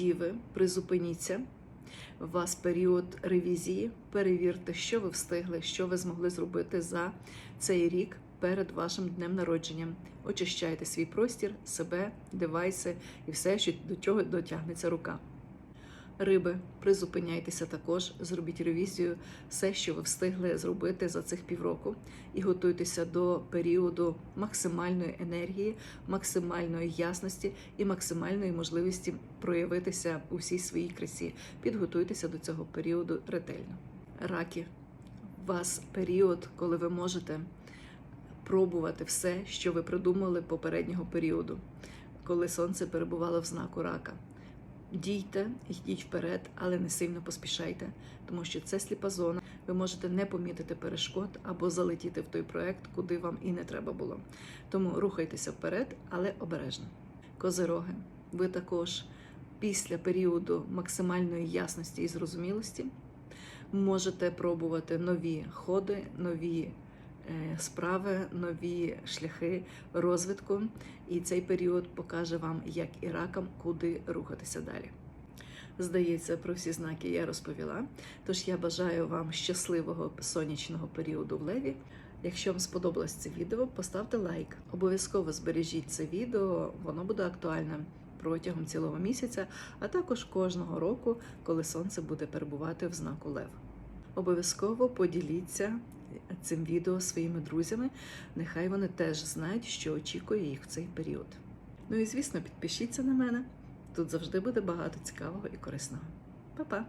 Діви, призупиніться. У вас період ревізії. Перевірте, що ви встигли, що ви змогли зробити за цей рік перед вашим днем народження. Очищайте свій простір, себе, девайси і все, що до чого дотягнеться рука. Риби, призупиняйтеся також, зробіть ревізію, все, що ви встигли зробити за цих півроку, і готуйтеся до періоду максимальної енергії, максимальної ясності і максимальної можливості проявитися у всій своїй красі. Підготуйтеся до цього періоду ретельно. Раки, у вас період, коли ви можете пробувати все, що ви придумали попереднього періоду, коли сонце перебувало в знаку рака. Дійте, йдіть вперед, але не сильно поспішайте, тому що це сліпа зона. Ви можете не помітити перешкод або залетіти в той проект, куди вам і не треба було. Тому рухайтеся вперед, але обережно. Козироги, ви також після періоду максимальної ясності і зрозумілості можете пробувати нові ходи, нові справи, нові шляхи розвитку. І цей період покаже вам, як і ракам, куди рухатися далі. Здається, про всі знаки я розповіла. Тож я бажаю вам щасливого сонячного періоду в леві. Якщо вам сподобалось це відео, поставте лайк. Обов'язково збережіть це відео, воно буде актуальним протягом цілого місяця, а також кожного року, коли сонце буде перебувати в знаку Лев. Обов'язково поділіться цим відео своїми друзями. Нехай вони теж знають, що очікує їх в цей період. Ну і звісно, підпишіться на мене. Тут завжди буде багато цікавого і корисного. Па-па!